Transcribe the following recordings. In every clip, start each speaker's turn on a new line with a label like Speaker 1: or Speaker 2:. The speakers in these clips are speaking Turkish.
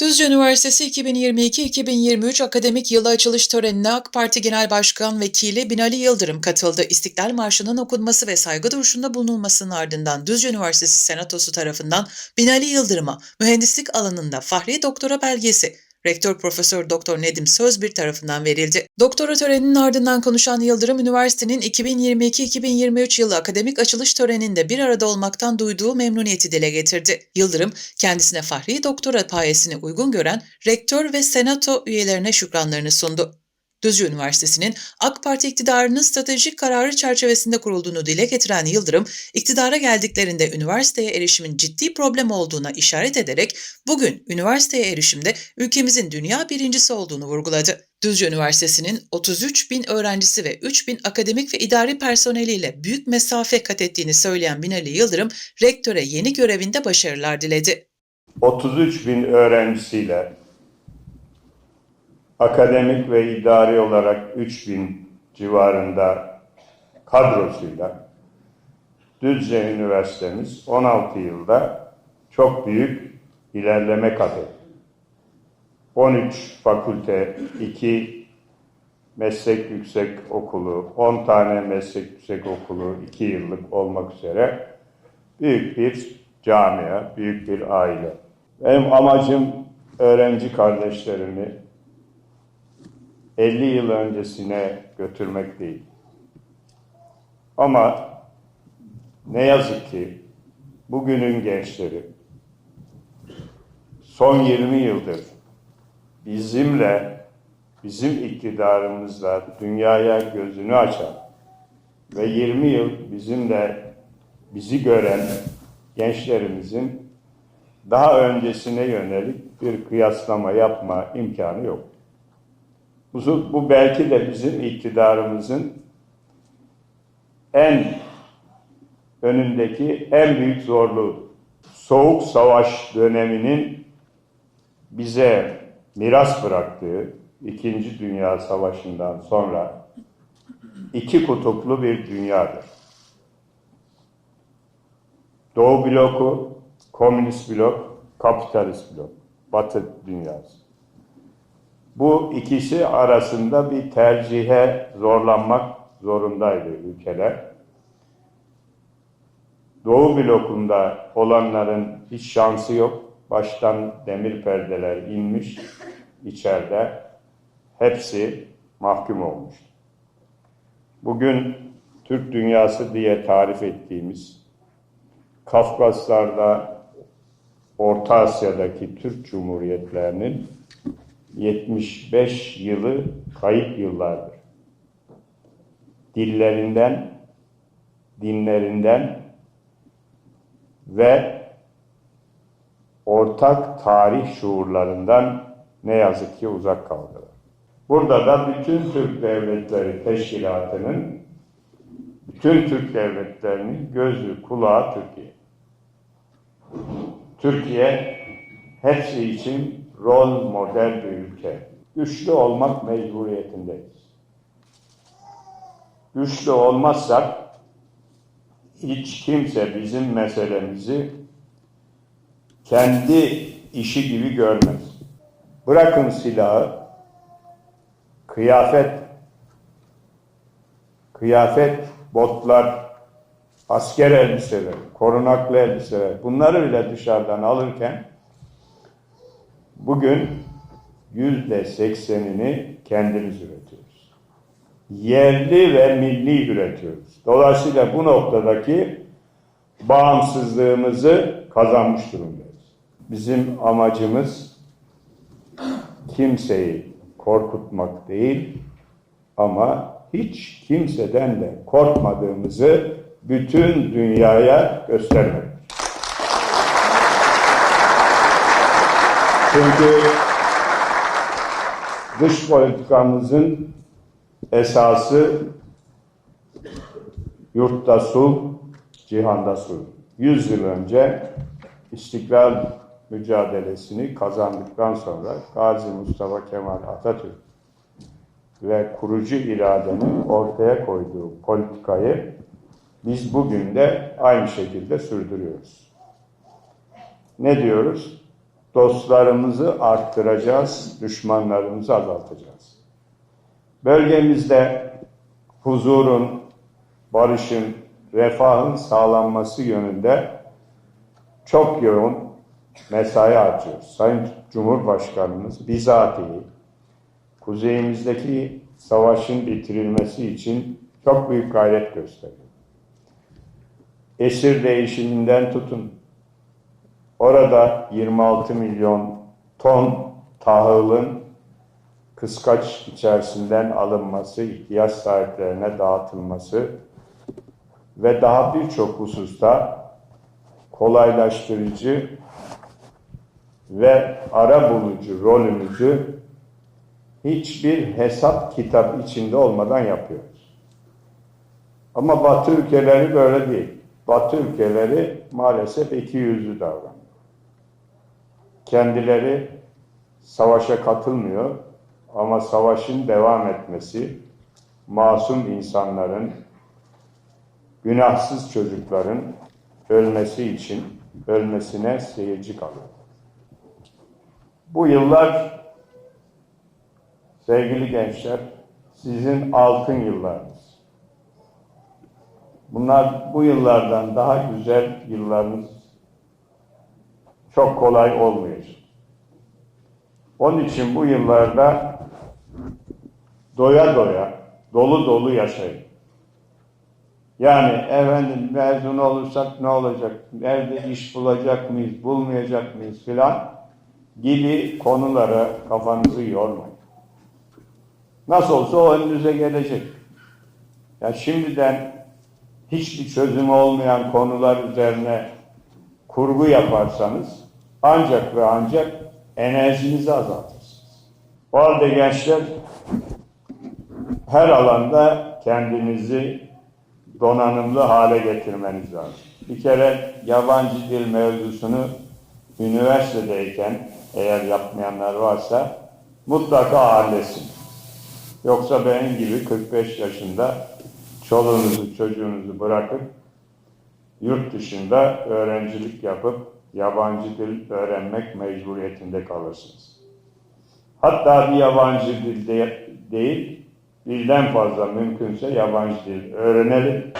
Speaker 1: Düzce Üniversitesi 2022-2023 akademik yılı açılış törenine AK Parti Genel Başkan Vekili Binali Yıldırım katıldı. İstiklal Marşı'nın okunması ve saygı duruşunda bulunulmasının ardından Düzce Üniversitesi Senatosu tarafından Binali Yıldırım'a mühendislik alanında Fahri Doktora belgesi Rektör Profesör Doktor Nedim Sözbir tarafından verildi. Doktora töreninin ardından konuşan Yıldırım, üniversitenin 2022-2023 yılı akademik açılış töreninde bir arada olmaktan duyduğu memnuniyeti dile getirdi. Yıldırım, kendisine Fahri Doktora payesini uygun gören rektör ve senato üyelerine şükranlarını sundu. Düzce Üniversitesi'nin AK Parti iktidarının stratejik kararı çerçevesinde kurulduğunu dile getiren Yıldırım, iktidara geldiklerinde üniversiteye erişimin ciddi problem olduğuna işaret ederek bugün üniversiteye erişimde ülkemizin dünya birincisi olduğunu vurguladı. Düzce Üniversitesi'nin 33 bin öğrencisi ve 3 bin akademik ve idari personeliyle büyük mesafe kat ettiğini söyleyen Binali Yıldırım, rektöre yeni görevinde başarılar diledi.
Speaker 2: 33 bin öğrencisiyle akademik ve idari olarak 3 bin civarında kadrosuyla Düzce Üniversitemiz 16 yılda çok büyük ilerleme kat etti. 13 fakülte, 2 meslek yüksek okulu, 10 tane meslek yüksek okulu 2 yıllık olmak üzere büyük bir camia, büyük bir aile. Benim amacım öğrenci kardeşlerimi 50 yıl öncesine götürmek değil. Ama ne yazık ki bugünün gençleri son 20 yıldır bizimle, bizim iktidarımızla dünyaya gözünü açan ve 20 yıl bizimle bizi gören gençlerimizin daha öncesine yönelik bir kıyaslama yapma imkanı yok. Bu, bu belki de bizim iktidarımızın en önündeki en büyük zorluğu. Soğuk savaş döneminin bize miras bıraktığı İkinci Dünya Savaşı'ndan sonra iki kutuplu bir dünyadır. Doğu bloku, komünist blok, kapitalist blok, batı dünyası. Bu ikisi arasında bir tercihe zorlanmak zorundaydı ülkeler. Doğu blokunda olanların hiç şansı yok. Baştan demir perdeler inmiş içeride. Hepsi mahkum olmuş. Bugün Türk dünyası diye tarif ettiğimiz Kafkaslar'da Orta Asya'daki Türk Cumhuriyetlerinin 75 yılı kayıp yıllardır. Dillerinden, dinlerinden ve ortak tarih şuurlarından ne yazık ki uzak kaldılar. Burada da bütün Türk Devletleri Teşkilatı'nın bütün Türk devletlerinin gözü, kulağı Türkiye. Türkiye hepsi için rol model bir ülke. Güçlü olmak mecburiyetindeyiz. Güçlü olmazsak hiç kimse bizim meselemizi kendi işi gibi görmez. Bırakın silahı, kıyafet, kıyafet, botlar, asker elbiseler, korunaklı elbiseler bunları bile dışarıdan alırken Bugün yüzde seksenini kendimiz üretiyoruz. Yerli ve milli üretiyoruz. Dolayısıyla bu noktadaki bağımsızlığımızı kazanmış durumdayız. Bizim amacımız kimseyi korkutmak değil ama hiç kimseden de korkmadığımızı bütün dünyaya göstermek. Çünkü dış politikamızın esası yurtta sulh, cihanda sulh. Yüz yıl önce istiklal mücadelesini kazandıktan sonra Gazi Mustafa Kemal Atatürk ve kurucu iradenin ortaya koyduğu politikayı biz bugün de aynı şekilde sürdürüyoruz. Ne diyoruz? Dostlarımızı arttıracağız, düşmanlarımızı azaltacağız. Bölgemizde huzurun, barışın, refahın sağlanması yönünde çok yoğun mesai harcıyoruz. Sayın Cumhurbaşkanımız bizatihi kuzeyimizdeki savaşın bitirilmesi için çok büyük gayret gösteriyor. Esir değişiminden tutun. Orada 26 milyon ton tahılın kıskaç içerisinden alınması, ihtiyaç sahiplerine dağıtılması ve daha birçok hususta kolaylaştırıcı ve ara bulucu rolümüzü hiçbir hesap kitap içinde olmadan yapıyoruz. Ama Batı ülkeleri böyle değil. Batı ülkeleri maalesef iki yüzlü davranıyor. Kendileri savaşa katılmıyor ama savaşın devam etmesi, masum insanların, günahsız çocukların ölmesi için ölmesine seyirci kalıyor. Bu yıllar sevgili gençler sizin altın yıllarınız. Bunlar bu yıllardan daha güzel yıllarınız çok kolay olmayacak. Onun için bu yıllarda doya doya, dolu dolu yaşayın. Yani efendim mezun olursak ne olacak? Nerede iş bulacak mıyız, bulmayacak mıyız filan gibi konulara kafanızı yormayın. Nasıl olsa o önünüze gelecek. Ya şimdiden hiçbir çözümü olmayan konular üzerine kurgu yaparsanız ancak ve ancak enerjinizi azaltırsınız. O halde gençler her alanda kendinizi donanımlı hale getirmeniz lazım. Bir kere yabancı dil mevzusunu üniversitedeyken eğer yapmayanlar varsa mutlaka halletsin. Yoksa benim gibi 45 yaşında çoluğunuzu çocuğunuzu bırakıp yurt dışında öğrencilik yapıp yabancı dil öğrenmek mecburiyetinde kalırsınız. Hatta bir yabancı dil de- değil, birden fazla mümkünse yabancı dil öğrenelim.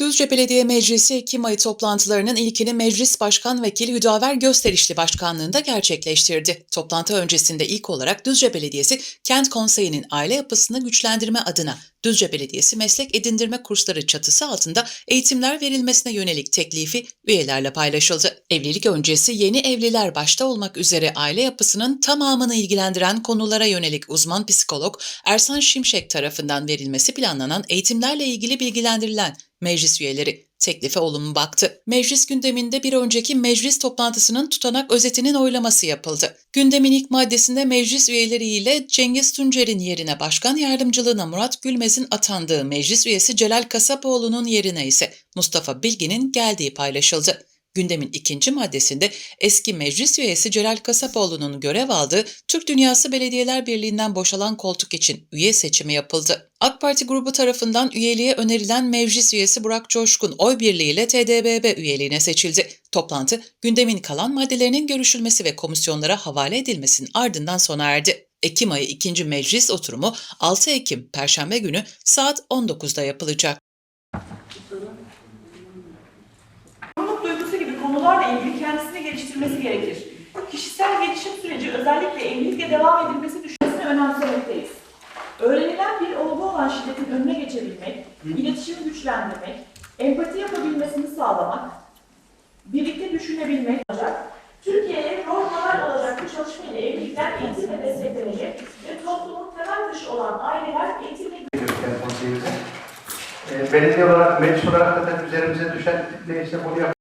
Speaker 1: Düzce Belediye Meclisi Ekim ayı toplantılarının ilkini Meclis Başkan Vekili Hüdaver Gösterişli Başkanlığında gerçekleştirdi. Toplantı öncesinde ilk olarak Düzce Belediyesi Kent Konseyi'nin aile yapısını güçlendirme adına Düzce Belediyesi Meslek Edindirme Kursları çatısı altında eğitimler verilmesine yönelik teklifi üyelerle paylaşıldı. Evlilik öncesi yeni evliler başta olmak üzere aile yapısının tamamını ilgilendiren konulara yönelik uzman psikolog Ersan Şimşek tarafından verilmesi planlanan eğitimlerle ilgili bilgilendirilen meclis üyeleri teklife olumlu baktı. Meclis gündeminde bir önceki meclis toplantısının tutanak özetinin oylaması yapıldı. Gündemin ilk maddesinde meclis üyeleriyle Cengiz Tuncer'in yerine başkan yardımcılığına Murat Gülmez'in atandığı meclis üyesi Celal Kasapoğlu'nun yerine ise Mustafa Bilgin'in geldiği paylaşıldı. Gündemin ikinci maddesinde eski meclis üyesi Celal Kasapoğlu'nun görev aldığı Türk Dünyası Belediyeler Birliği'nden boşalan koltuk için üye seçimi yapıldı. AK Parti grubu tarafından üyeliğe önerilen meclis üyesi Burak Coşkun oy birliğiyle TDBB üyeliğine seçildi. Toplantı gündemin kalan maddelerinin görüşülmesi ve komisyonlara havale edilmesinin ardından sona erdi. Ekim ayı 2. meclis oturumu 6 Ekim Perşembe günü saat 19'da yapılacak.
Speaker 3: Konularla ilgili kendisini geliştirmesi gerekir. Kişisel gelişim süreci özellikle evlilikle devam edilmesi düşüncesini önemsemekteyiz. Öğrenilen bir olgu olan şiddetin önüne geçebilmek, iletişimi güçlendirmek, empati yapabilmesini sağlamak, birlikte düşünebilmek olacak. Türkiye'ye rol model olacak bu çalışma ile evlilikler eğitimle desteklenecek ve toplumun temel taşı olan aileler eğitimle
Speaker 4: Kent Konseyi'mize. E, belediye olarak, meclis olarak da üzerimize düşen neyse bunu yap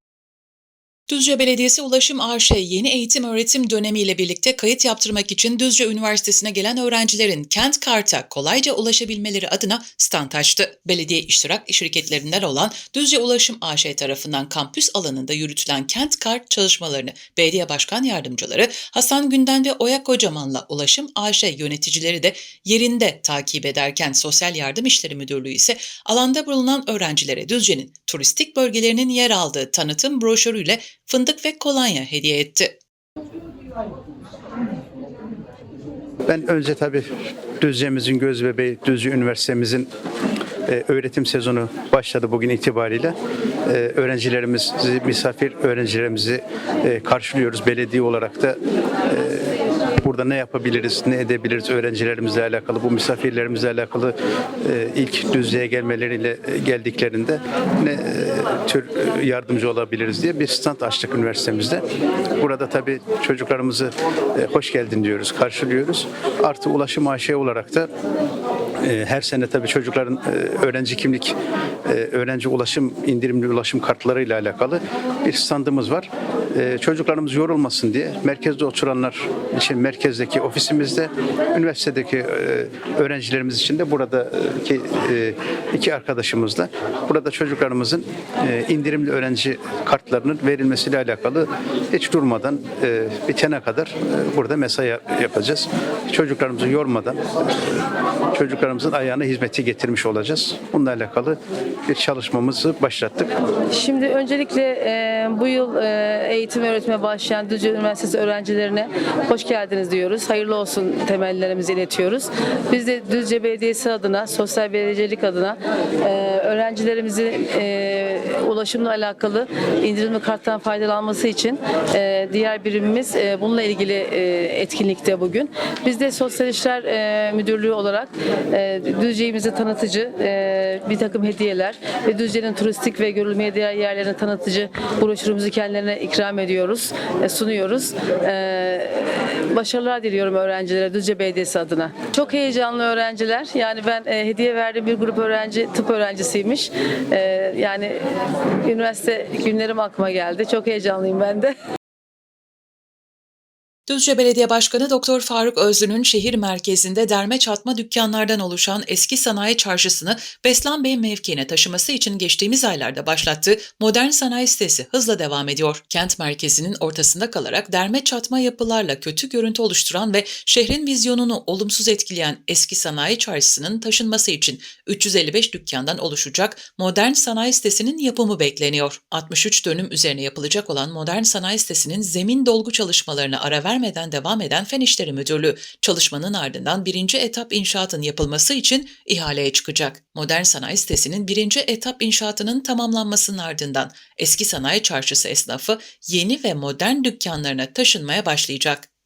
Speaker 1: Düzce Belediyesi Ulaşım AŞ yeni eğitim öğretim dönemiyle birlikte kayıt yaptırmak için Düzce Üniversitesi'ne gelen öğrencilerin kent karta kolayca ulaşabilmeleri adına stand açtı. Belediye iştirak şirketlerinden olan Düzce Ulaşım AŞ tarafından kampüs alanında yürütülen kent kart çalışmalarını belediye başkan yardımcıları Hasan Günden ve Oya Kocaman'la Ulaşım AŞ yöneticileri de yerinde takip ederken Sosyal Yardım İşleri Müdürlüğü ise alanda bulunan öğrencilere Düzce'nin turistik bölgelerinin yer aldığı tanıtım broşürüyle fındık ve kolonya hediye etti.
Speaker 4: Ben önce tabii Düzce'mizin göz bebeği Düzce Üniversitemizin e, öğretim sezonu başladı bugün itibariyle. E, öğrencilerimizi, misafir öğrencilerimizi e, karşılıyoruz. Belediye olarak da e, burada ne yapabiliriz, ne edebiliriz öğrencilerimizle alakalı, bu misafirlerimizle alakalı e, ilk Düzce'ye gelmeleriyle e, geldiklerinde ne e, tür yardımcı olabiliriz diye bir stand açtık üniversitemizde. Burada tabii çocuklarımızı hoş geldin diyoruz, karşılıyoruz. Artı ulaşım AŞ olarak da her sene tabii çocukların öğrenci kimlik, öğrenci ulaşım, indirimli ulaşım kartlarıyla alakalı bir standımız var. E, Çocuklarımız yorulmasın diye merkezde oturanlar için merkezdeki ofisimizde, üniversitedeki e, öğrencilerimiz için de buradaki e, iki arkadaşımızla burada çocuklarımızın e, indirimli öğrenci kartlarının verilmesiyle alakalı hiç durmadan e, bitene kadar e, burada mesai yapacağız. Çocuklarımızı yormadan e, çocuklarımızın ayağına hizmeti getirmiş olacağız. Bununla alakalı bir çalışmamızı başlattık.
Speaker 5: Şimdi öncelikle e, bu yıl e, eğitim öğretime başlayan Düzce Üniversitesi öğrencilerine hoş geldiniz diyoruz. Hayırlı olsun temellerimizi iletiyoruz. Biz de Düzce Belediyesi adına, sosyal belediyecilik adına e, öğrencilerimizin e, ulaşımla alakalı indirimli karttan faydalanması için e, diğer birimimiz e, bununla ilgili e, etkinlikte bugün. Biz de Sosyal İşler e, Müdürlüğü olarak e, Düzce'mizi tanıtıcı e, bir takım hediyeler ve Düzce'nin turistik ve görülmeye değer yerlerini tanıtıcı broşürümüzü kendilerine ikram ediyoruz, e, sunuyoruz. E, başarılar diliyorum öğrencilere Düzce Belediyesi adına. Çok heyecanlı öğrenciler. Yani ben e, hediye verdiğim bir grup öğrenci tıp öğrencisiymiş. Yani üniversite günlerim aklıma geldi. Çok heyecanlıyım ben de.
Speaker 1: Düzce Belediye Başkanı Doktor Faruk Özlü'nün şehir merkezinde derme çatma dükkanlardan oluşan eski sanayi çarşısını Beslan Bey mevkiine taşıması için geçtiğimiz aylarda başlattığı modern sanayi sitesi hızla devam ediyor. Kent merkezinin ortasında kalarak derme çatma yapılarla kötü görüntü oluşturan ve şehrin vizyonunu olumsuz etkileyen eski sanayi çarşısının taşınması için 355 dükkandan oluşacak modern sanayi sitesinin yapımı bekleniyor. 63 dönüm üzerine yapılacak olan modern sanayi sitesinin zemin dolgu çalışmalarına ara vermeden devam eden Fen İşleri Müdürlüğü çalışmanın ardından birinci etap inşaatın yapılması için ihaleye çıkacak. Modern sanayi sitesinin birinci etap inşaatının tamamlanmasının ardından eski sanayi çarşısı esnafı yeni ve modern dükkanlarına taşınmaya başlayacak.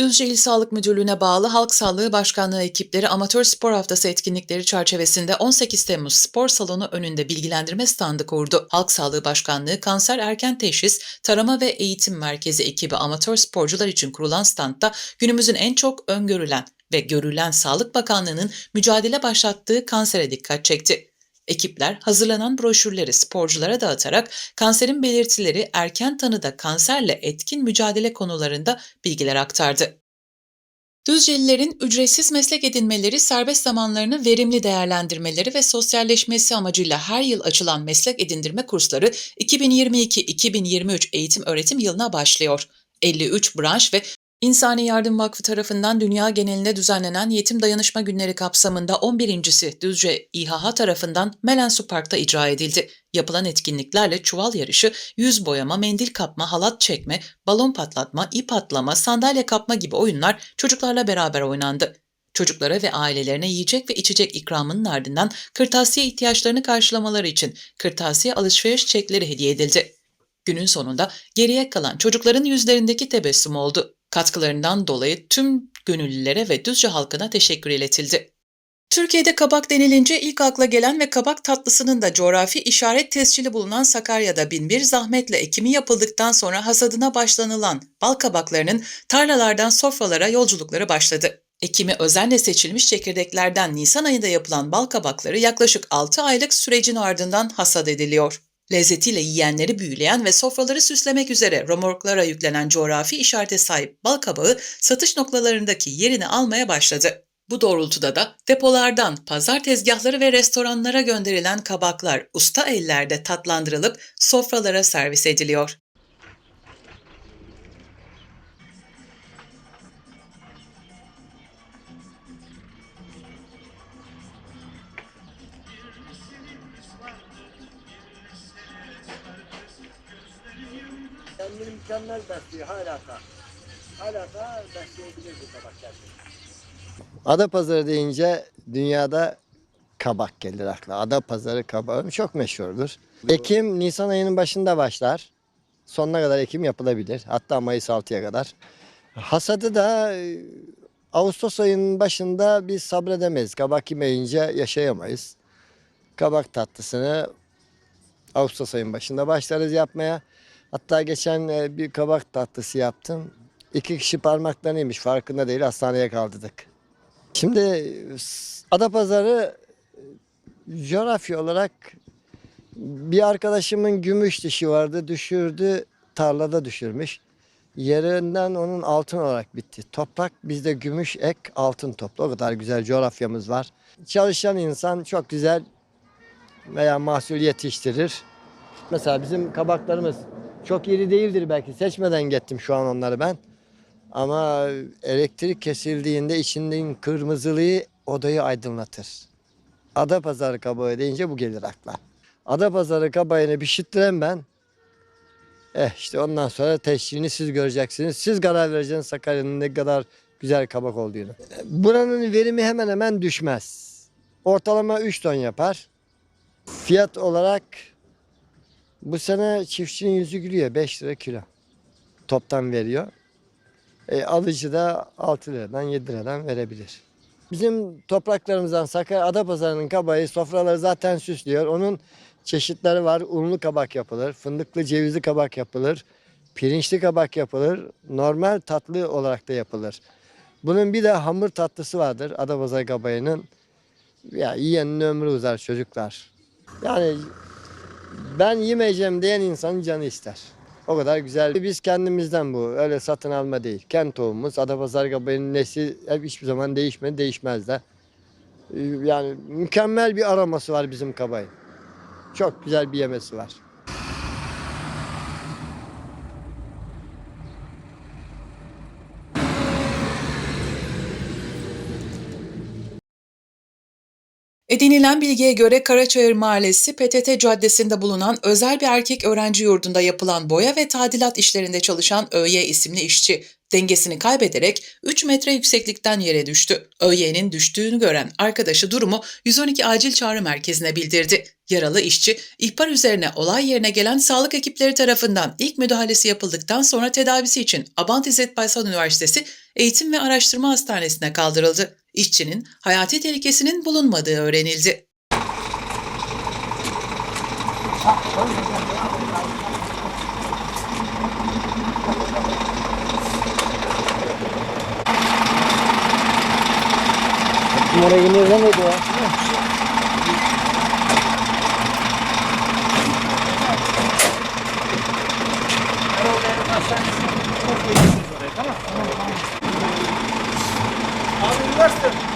Speaker 1: Düzce İl Sağlık Müdürlüğü'ne bağlı Halk Sağlığı Başkanlığı ekipleri Amatör Spor Haftası etkinlikleri çerçevesinde 18 Temmuz Spor Salonu önünde bilgilendirme standı kurdu. Halk Sağlığı Başkanlığı Kanser Erken Teşhis, Tarama ve Eğitim Merkezi ekibi amatör sporcular için kurulan standta günümüzün en çok öngörülen ve görülen Sağlık Bakanlığı'nın mücadele başlattığı kansere dikkat çekti. Ekipler hazırlanan broşürleri sporculara dağıtarak kanserin belirtileri, erken tanıda kanserle etkin mücadele konularında bilgiler aktardı. Düzcelilerin ücretsiz meslek edinmeleri, serbest zamanlarını verimli değerlendirmeleri ve sosyalleşmesi amacıyla her yıl açılan meslek edindirme kursları 2022-2023 eğitim öğretim yılına başlıyor. 53 branş ve İnsani Yardım Vakfı tarafından dünya genelinde düzenlenen Yetim Dayanışma Günleri kapsamında 11.si Düzce İHH tarafından Melensu Park'ta icra edildi. Yapılan etkinliklerle çuval yarışı, yüz boyama, mendil kapma, halat çekme, balon patlatma, ip atlama, sandalye kapma gibi oyunlar çocuklarla beraber oynandı. Çocuklara ve ailelerine yiyecek ve içecek ikramının ardından kırtasiye ihtiyaçlarını karşılamaları için kırtasiye alışveriş çekleri hediye edildi. Günün sonunda geriye kalan çocukların yüzlerindeki tebessüm oldu. Katkılarından dolayı tüm gönüllülere ve Düzce halkına teşekkür iletildi. Türkiye'de kabak denilince ilk akla gelen ve kabak tatlısının da coğrafi işaret tescili bulunan Sakarya'da binbir zahmetle ekimi yapıldıktan sonra hasadına başlanılan bal kabaklarının tarlalardan sofralara yolculukları başladı. Ekimi özenle seçilmiş çekirdeklerden Nisan ayında yapılan bal kabakları yaklaşık 6 aylık sürecin ardından hasat ediliyor. Lezzetiyle yiyenleri büyüleyen ve sofraları süslemek üzere romorklara yüklenen coğrafi işarete sahip bal kabağı satış noktalarındaki yerini almaya başladı. Bu doğrultuda da depolardan pazar tezgahları ve restoranlara gönderilen kabaklar usta ellerde tatlandırılıp sofralara servis ediliyor.
Speaker 6: Mükemmel besliyor hala da. Hala da besleyebilir bu kabak kendini. Adapazarı deyince dünyada kabak gelir akla. Adapazarı kabağı çok meşhurdur. Ekim Nisan ayının başında başlar. Sonuna kadar ekim yapılabilir. Hatta Mayıs 6'ya kadar. Hasadı da e, Ağustos ayının başında biz sabredemeyiz. Kabak yemeyince yaşayamayız. Kabak tatlısını Ağustos ayının başında başlarız yapmaya. Hatta geçen e, bir kabak tatlısı yaptım. İki kişi parmaklarını yemiş farkında değil hastaneye kaldırdık. Şimdi e, s- Adapazarı e, coğrafya olarak bir arkadaşımın gümüş dişi vardı düşürdü tarlada düşürmüş. Yerinden onun altın olarak bitti. Toprak bizde gümüş ek altın toplu. O kadar güzel coğrafyamız var. Çalışan insan çok güzel veya mahsul yetiştirir. Mesela bizim kabaklarımız çok iri değildir belki. Seçmeden gittim şu an onları ben. Ama elektrik kesildiğinde içinden kırmızılığı odayı aydınlatır. Adapazarı kabağı deyince bu gelir akla. Adapazarı kabağını pişirttiren ben. Eh işte ondan sonra teşhirini siz göreceksiniz. Siz karar vereceksiniz Sakarya'nın ne kadar güzel kabak olduğunu. Buranın verimi hemen hemen düşmez. Ortalama 3 ton yapar. Fiyat olarak bu sene çiftçinin yüzü gülüyor 5 lira kilo. Toptan veriyor. E, alıcı da 6 liradan 7 liradan verebilir. Bizim topraklarımızdan Sakarya Adapazarı'nın kabağı sofraları zaten süslüyor. Onun çeşitleri var. Unlu kabak yapılır, fındıklı cevizli kabak yapılır, pirinçli kabak yapılır, normal tatlı olarak da yapılır. Bunun bir de hamur tatlısı vardır Adapazarı kabağının. Ya yiyenin ömrü uzar çocuklar. Yani ben yemeyeceğim diyen insanın canı ister. O kadar güzel. Biz kendimizden bu. Öyle satın alma değil. Kent tohumumuz. Adapazarı kabuğunun nesli hep hiçbir zaman değişmedi. Değişmez de. Ee, Yani mükemmel bir aroması var bizim kabayın. Çok güzel bir yemesi var.
Speaker 1: Edinilen bilgiye göre Karaçayır Mahallesi PTT Caddesi'nde bulunan özel bir erkek öğrenci yurdunda yapılan boya ve tadilat işlerinde çalışan ÖY isimli işçi Dengesini kaybederek 3 metre yükseklikten yere düştü. ÖY'nin düştüğünü gören arkadaşı durumu 112 acil çağrı merkezine bildirdi. Yaralı işçi ihbar üzerine olay yerine gelen sağlık ekipleri tarafından ilk müdahalesi yapıldıktan sonra tedavisi için Abant İzzet Baysal Üniversitesi Eğitim ve Araştırma Hastanesi'ne kaldırıldı. İşçinin hayati tehlikesinin bulunmadığı öğrenildi.
Speaker 6: Numara yenilemedi ya. Western.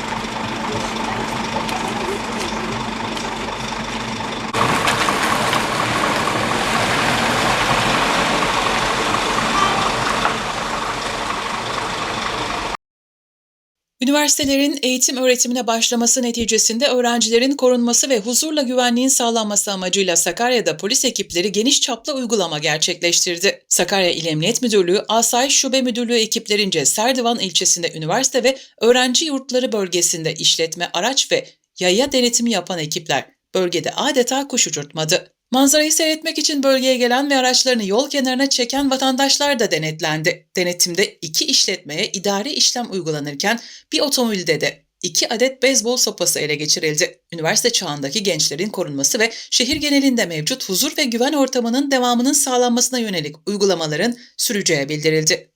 Speaker 1: Üniversitelerin eğitim öğretimine başlaması neticesinde öğrencilerin korunması ve huzurla güvenliğin sağlanması amacıyla Sakarya'da polis ekipleri geniş çaplı uygulama gerçekleştirdi. Sakarya İl Emniyet Müdürlüğü, Asayiş Şube Müdürlüğü ekiplerince Serdivan ilçesinde üniversite ve öğrenci yurtları bölgesinde işletme, araç ve yaya denetimi yapan ekipler bölgede adeta kuş uçurtmadı. Manzarayı seyretmek için bölgeye gelen ve araçlarını yol kenarına çeken vatandaşlar da denetlendi. Denetimde iki işletmeye idari işlem uygulanırken bir otomobilde de iki adet beyzbol sopası ele geçirildi. Üniversite çağındaki gençlerin korunması ve şehir genelinde mevcut huzur ve güven ortamının devamının sağlanmasına yönelik uygulamaların süreceği bildirildi.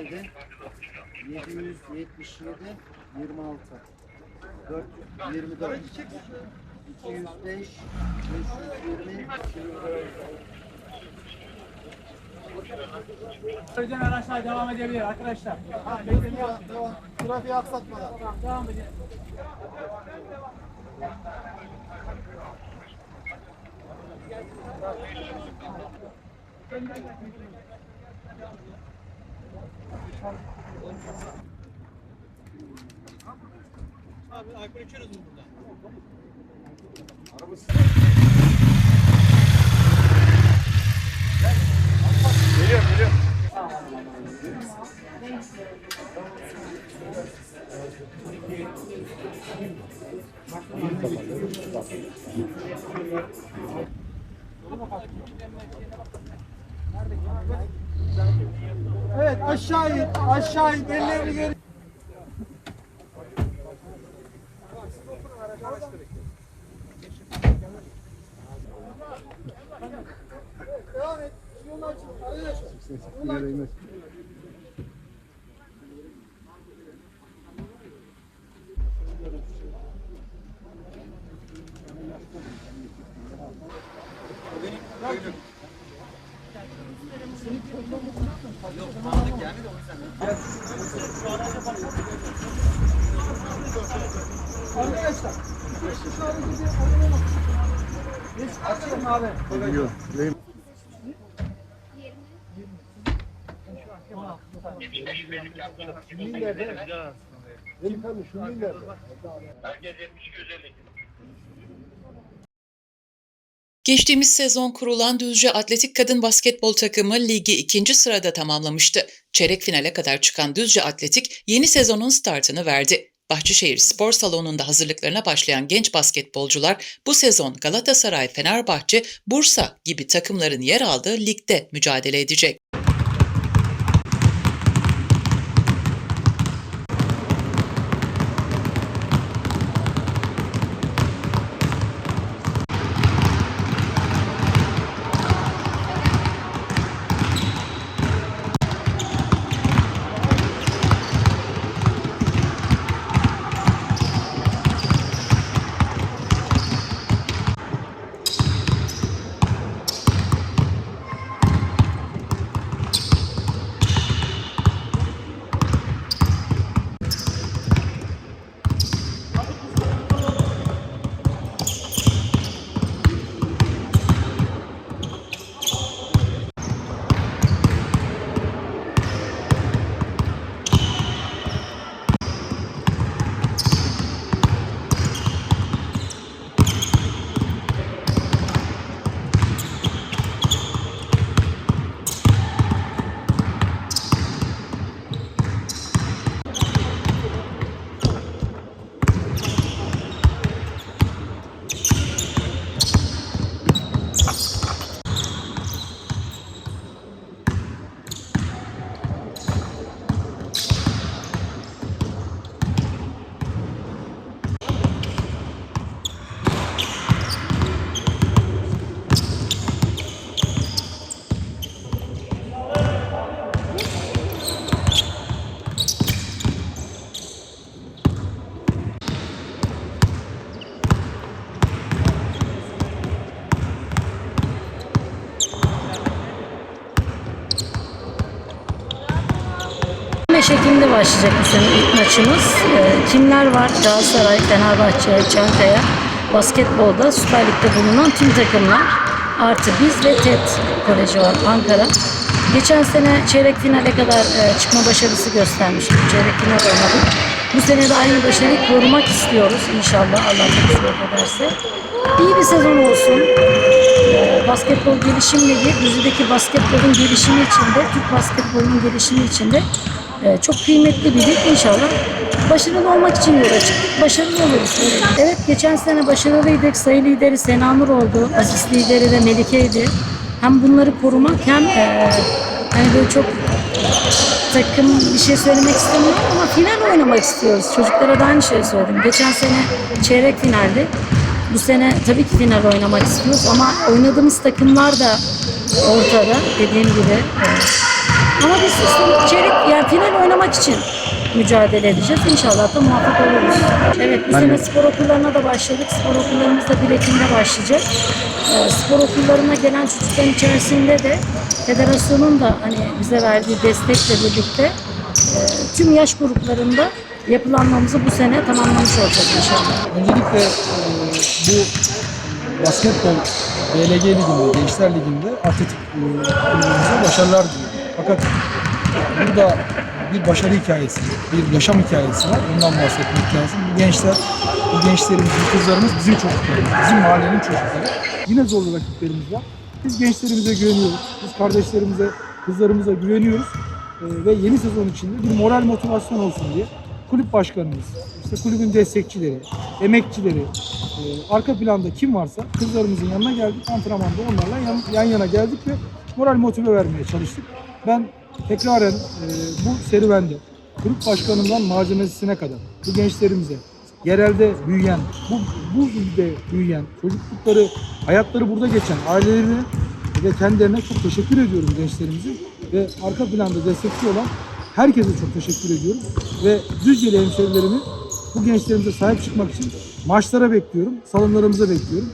Speaker 7: Yedi, 777, 26, 424, 205, 520,
Speaker 8: Özel araçlar devam edebilir arkadaşlar. Ha, yapmayın.
Speaker 7: Devam. Trafiği aksatmadan.
Speaker 8: Tamam, devam edin.
Speaker 7: Evet aşağı in. Aşağı in. Ellerini geri. Devam et. Yolunu açın. Arkadaşlar.
Speaker 1: Geçtiğimiz sezon kurulan Düzce Atletik Kadın Basketbol takımı ligi ikinci sırada tamamlamıştı. Çeyrek finale kadar çıkan Düzce Atletik yeni sezonun startını verdi. Bahçeşehir Spor Salonu'nda hazırlıklarına başlayan genç basketbolcular bu sezon Galatasaray, Fenerbahçe, Bursa gibi takımların yer aldığı ligde mücadele edecek.
Speaker 9: Başlayacak bu sene ilk maçımız. Ee, kimler var? Galatasaray, Fenerbahçe, Çankaya, basketbolda Süper Lig'de bulunan tüm takımlar. Artı biz ve TED Koleji var Ankara. Geçen sene çeyrek finale kadar e, çıkma başarısı göstermiştik. Çeyrek final oynadık. Bu sene de aynı başarıyı korumak istiyoruz inşallah Allah nasip ederse. İyi bir sezon olsun. Ee, basketbol gelişim ligi, Düzü'deki basketbolun gelişimi içinde, Türk basketbolunun gelişimi içinde e, çok kıymetli bir lig inşallah. Başarılı olmak için yola çıktık. Başarılı oluruz. Evet, geçen sene başarılıydık. Sayı lideri Senamur oldu. Asist lideri de Melike'ydi. Hem bunları korumak hem e, hani böyle çok takım bir şey söylemek istemiyorum ama final oynamak istiyoruz. Çocuklara da aynı şeyi söyledim. Geçen sene çeyrek finaldi. Bu sene tabii ki final oynamak istiyoruz ama oynadığımız takımlar da ortada dediğim gibi. Evet. Ama biz işte çeyrek yani final oynamak için mücadele edeceğiz. İnşallah da muvaffak oluruz. Evet bu sene spor okullarına da başladık. Spor okullarımız da 1 Ekim'de başlayacak. Ee, spor okullarına gelen çocukların içerisinde de federasyonun da hani bize verdiği destekle birlikte e, tüm yaş gruplarında yapılanmamızı bu sene tamamlamış olacağız inşallah.
Speaker 7: Öncelikle e, bu basketbol BLG liginde, Gençler Ligi'nde atletik e, kulübümüze başarılar diliyorum. Fakat burada bir başarı hikayesi, bir yaşam hikayesi var. Ondan bahsetmek lazım. Bu gençler, bu gençlerimiz, bu kızlarımız bizim çocuklarımız, bizim mahallenin çocukları. Yine zorlu rakiplerimiz var. Biz gençlerimize güveniyoruz. Biz kardeşlerimize, kızlarımıza güveniyoruz. E, ve yeni sezon içinde bir moral motivasyon olsun diye kulüp başkanımız, işte kulübün destekçileri, emekçileri, e, arka planda kim varsa kızlarımızın yanına geldik. Antrenmanda onlarla yan, yan yana geldik ve moral motive vermeye çalıştık. Ben tekraren e, bu serüvende kulüp başkanından malzemesine kadar bu gençlerimize yerelde büyüyen, bu, bu ilde büyüyen, çocuklukları, hayatları burada geçen ailelerine ve kendilerine çok teşekkür ediyorum gençlerimizin ve arka planda destekçi olan herkese çok teşekkür ediyorum ve Düzceli hemşerilerimi bu gençlerimize sahip çıkmak için maçlara bekliyorum, salonlarımıza bekliyorum.